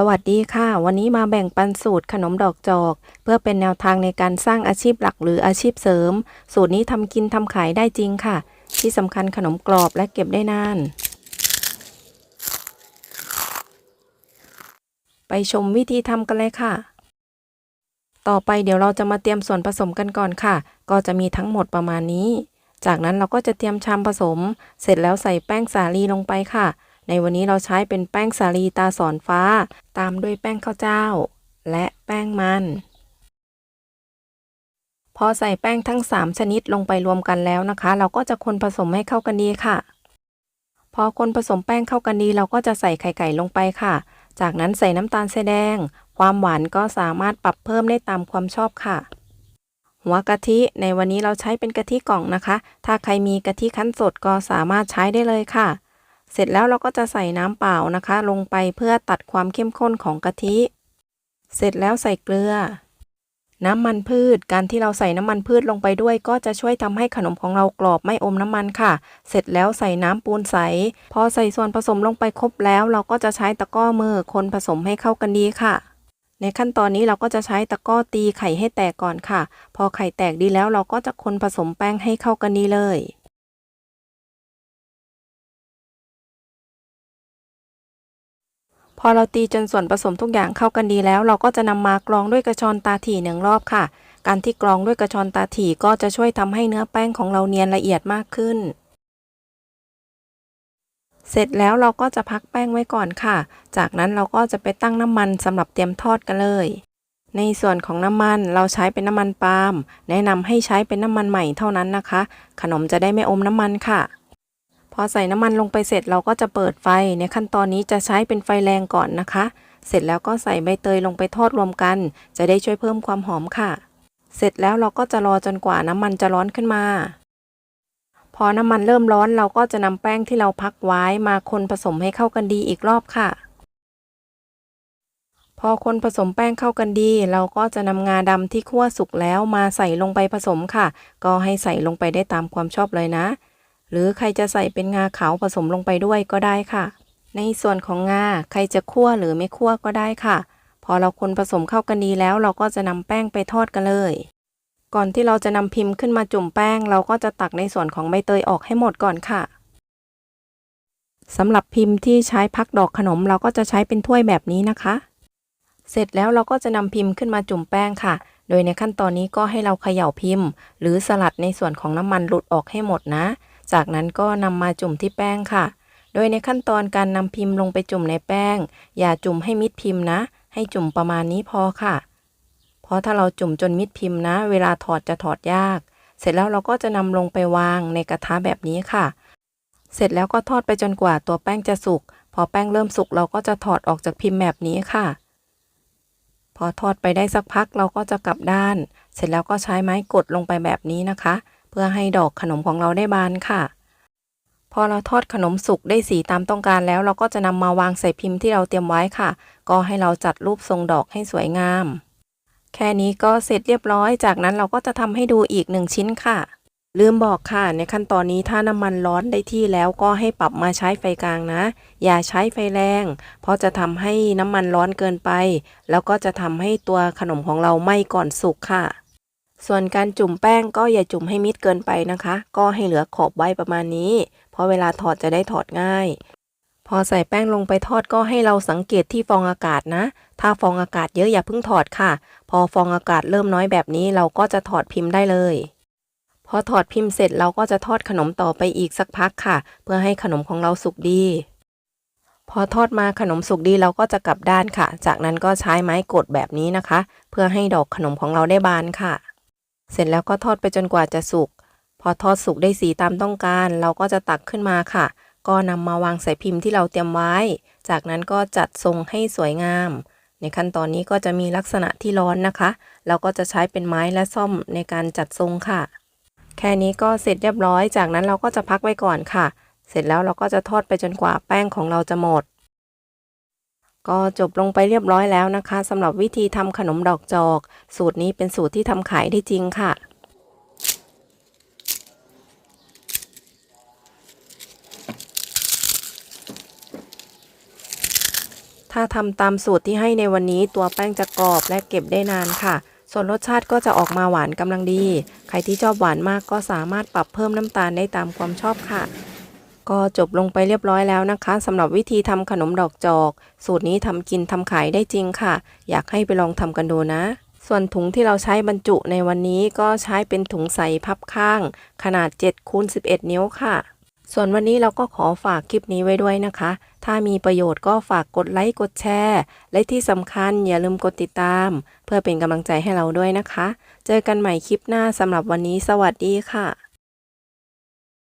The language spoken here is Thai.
สวัสดีค่ะ วันนี้มาแบ่งปันสูตรขนมดอกจอก เพื่อเป็นแนวทางในการสร้างอาชีพหลักหรืออาชีพเสริม สูตรนี้ทำกินทำขายได้จริงค่ะ ที่สำคัญขนมกรอบและเก็บได้นาน ไปชมวิธีทำกันเลยค่ะ ต่อไปเดี๋ยวเราจะมาเตรียมส่วนผสมกันก่อนค่ะ ก็จะมีทั้งหมดประมาณนี้ จากนั้นเราก็จะเตรียมชามผสม เสร็จแล้วใส่แป้งสาลีลงไปค่ะ ในวันนี้เราใช้เป็นแป้งสาลีตาสอนฟ้า ตามด้วยแป้งข้าวเจ้า และแป้งมัน พอใส่แป้งทั้ง 3 ชนิดลงไปรวมกันแล้วนะคะ เราก็จะคนผสมให้เข้ากันดีค่ะ พอคนผสมแป้งเข้ากันดี เราก็จะใส่ไข่ไก่ลงไปค่ะ จากนั้นใส่น้ำตาลทรายแดง ความหวานก็สามารถปรับเพิ่มได้ตามความชอบค่ะหัวกะทิในวันนี้เราใช้เป็นกะทิกล่องนะคะ ถ้าใครมีกะทิคั้นสดก็สามารถใช้ได้เลยค่ะ เสร็จแล้วเราก็จะใส่น้ำเปล่านะคะ ลงไปเพื่อตัดความเข้มข้นของกะทิ เสร็จแล้วใส่เกลือ น้ำมันพืช การที่เราใส่น้ำมันพืชลงไปด้วย ก็จะช่วยทำให้ขนมของเรากรอบไม่อมน้ำมันค่ะ เสร็จแล้วใส่น้ำปูนใส พอใส่ส่วนผสมลงไปครบแล้ว เราก็จะใช้ตะกร้อมือคนผสมให้เข้ากันดีค่ะในขั้นตอนนี้เราก็จะใช้ตะกร้อตีไข่ให้แตกก่อนค่ะ พอไข่แตกดีแล้วเราก็จะคนผสมแป้งให้เข้ากันดีเลย พอเราตีจนส่วนผสมทุกอย่างเข้ากันดีแล้ว เราก็จะนำมากรองด้วยกระชอนตาถี่หนึ่งรอบค่ะ การที่กรองด้วยกระชอนตาถี่ก็จะช่วยทำให้เนื้อแป้งของเราเนียนละเอียดมากขึ้น เสร็จแล้วเราก็จะพักแป้งไว้ก่อนค่ะ จากนั้นเราก็จะไปตั้งน้ำมันสำหรับเตรียมทอดกันเลย ในส่วนของน้ำมันเราใช้เป็นน้ำมันปาล์มแนะนำให้ใช้เป็นน้ำมันใหม่เท่านั้นนะคะ ขนมจะได้ไม่อมน้ำมันค่ะ อใส่น้ำมันลงไปเสร็จเราก็จะเปิดไฟ ในขั้นตอนนี้จะใช้เป็นไฟแรงก่อนนะคะ เสร็จแล้วก็ใส่ใบเตยลงไปทอดรวมกัน จะได้ช่วยเพิ่มความหอมค่ะ เสร็จแล้วเราก็จะรอจนกว่าน้ำมันจะร้อนขึ้นมา พอน้ำมันเริ่มร้อนเราก็จะนำแป้งที่เราพักไว้มาคนผสมให้เข้ากันดีอีกรอบค่ะ พอคนผสมแป้งเข้ากันดี เราก็จะนำงาดำที่คั่วสุกแล้วมาใส่ลงไปผสมค่ะ ก็ให้ใส่ลงไปได้ตามความชอบเลยนะ หรือใครจะใส่เป็นงาขาวผสมลงไปด้วยก็ได้ค่ะ ในส่วนของงาใครจะคั่วหรือไม่คั่วก็ได้ค่ะ พอเราคนผสมเข้ากันดีแล้วเราก็จะนำแป้งไปทอดกันเลย ก่อนที่เราจะนำพิมพ์ขึ้นมาจุ่มแป้ง เราก็จะตักในส่วนของใบเตยออกให้หมดก่อนค่ะสำหรับพิมพ์ที่ใช้พักดอกขนมเราก็จะใช้เป็นถ้วยแบบนี้นะคะ เสร็จแล้วเราก็จะนำพิมพ์ขึ้นมาจุ่มแป้งค่ะ โดยในขั้นตอนนี้ก็ให้เราเขย่าพิมพ์ หรือสลัดในส่วนของน้ำมันหลุดออกให้หมดนะ จากนั้นก็นำมาจุ่มที่แป้งค่ะ โดยในขั้นตอนการนำพิมพ์ลงไปจุ่มในแป้ง อย่าจุ่มให้มิดพิมพ์นะ ให้จุ่มประมาณนี้พอค่ะ เพราะถ้าเราจุ่มจนมิดพิมพ์นะ เวลาถอดจะถอดยาก เสร็จแล้วเราก็จะนำลงไปวางในกระทะแบบนี้ค่ะ เสร็จแล้วก็ทอดไปจนกว่าตัวแป้งจะสุก พอแป้งเริ่มสุกเราก็จะถอดออกจากพิมพ์แบบนี้ค่ะพอทอดไปได้สักพักเราก็จะกลับด้าน เสร็จแล้วก็ใช้ไม้กดลงไปแบบนี้นะคะ เพื่อให้ดอกขนมของเราได้บานค่ะ พอเราทอดขนมสุกได้สีตามต้องการแล้ว เราก็จะนำมาวางใส่พิมพ์ที่เราเตรียมไว้ค่ะ ก็ให้เราจัดรูปทรงดอกให้สวยงาม แค่นี้ก็เสร็จเรียบร้อย จากนั้นเราก็จะทำให้ดูอีกหนึ่งชิ้นค่ะ ลืมบอกค่ะ ในขั้นตอนนี้ถ้าน้ำมันร้อนได้ที่แล้วก็ให้ปรับมาใช้ไฟกลางนะ อย่าใช้ไฟแรง เพราะจะทำให้น้ำมันร้อนเกินไป แล้วก็จะทำให้ตัวขนมของเราไหม้ก่อนสุกค่ะ ส่วนการจุ่มแป้งก็อย่าจุ่มให้มิดเกินไปนะคะ ก็ให้เหลือขอบไว้ประมาณนี้ เพราะเวลาถอดจะได้ถอดง่าย พอใส่แป้งลงไปทอดก็ให้เราสังเกตที่ฟองอากาศนะ ถ้าฟองอากาศเยอะอย่าเพิ่งถอดค่ะ พอฟองอากาศเริ่มน้อยแบบนี้เราก็จะถอดพิมพ์ได้เลยพอถอดพิมพ์เสร็จเราก็จะทอดขนมต่อไปอีกสักพักค่ะ เพื่อให้ขนมของเราสุกดี พอทอดมาขนมสุกดีเราก็จะกลับด้านค่ะ จากนั้นก็ใช้ไม้กดแบบนี้นะคะ เพื่อให้ดอกขนมของเราได้บานค่ะ เสร็จแล้วก็ทอดไปจนกว่าจะสุก พอทอดสุกได้สีตามต้องการ เราก็จะตักขึ้นมาค่ะ ก็นำมาวางใส่พิมพ์ที่เราเตรียมไว้ จากนั้นก็จัดทรงให้สวยงาม ในขั้นตอนนี้ก็จะมีลักษณะที่ร้อนนะคะ เราก็จะใช้เป็นไม้และซ่อมในการจัดทรงค่ะ แค่นี้ก็เสร็จเรียบร้อย จากนั้นเราก็จะพักไว้ก่อนค่ะ เสร็จแล้วเราก็จะทอดไปจนกว่าแป้งของเราจะหมด ก็จบลงไปเรียบร้อยแล้วนะคะสำหรับวิธีทำขนมดอกจอก สูตรนี้เป็นสูตรที่ทำขายได้จริงค่ะถ้าถ้าทำตามสูตรที่ให้ในวันนี้ตัวแป้งจะกรอบและเก็บได้นานค่ะ ส่วนรสชาติก็จะออกมาหวานกำลังดี ใครที่ชอบหวานมากก็สามารถปรับเพิ่มน้ำตาลได้ตามความชอบค่ะ ก็จบลงไปเรียบร้อยแล้วนะคะสำหรับวิธีทำขนมดอกจอก สูตรนี้ทำกินทำขายได้จริงค่ะ อยากให้ไปลองทำกันดูนะ ส่วนถุงที่เราใช้บรรจุในวันนี้ก็ใช้เป็นถุงใสพับข้าง ขนาด7คูณ11 นิ้วค่ะ ส่วนวันนี้เราก็ขอฝากคลิปนี้ไว้ด้วยนะคะ ถ้ามีประโยชน์ก็ฝากกดไลค์กดแชร์และที่สำคัญอย่าลืมกดติดตาม เพื่อเป็นกำลังใจให้เราด้วยนะคะ เจอกันใหม่คลิปหน้าสำหรับวันนี้ สวัสดีค่ะ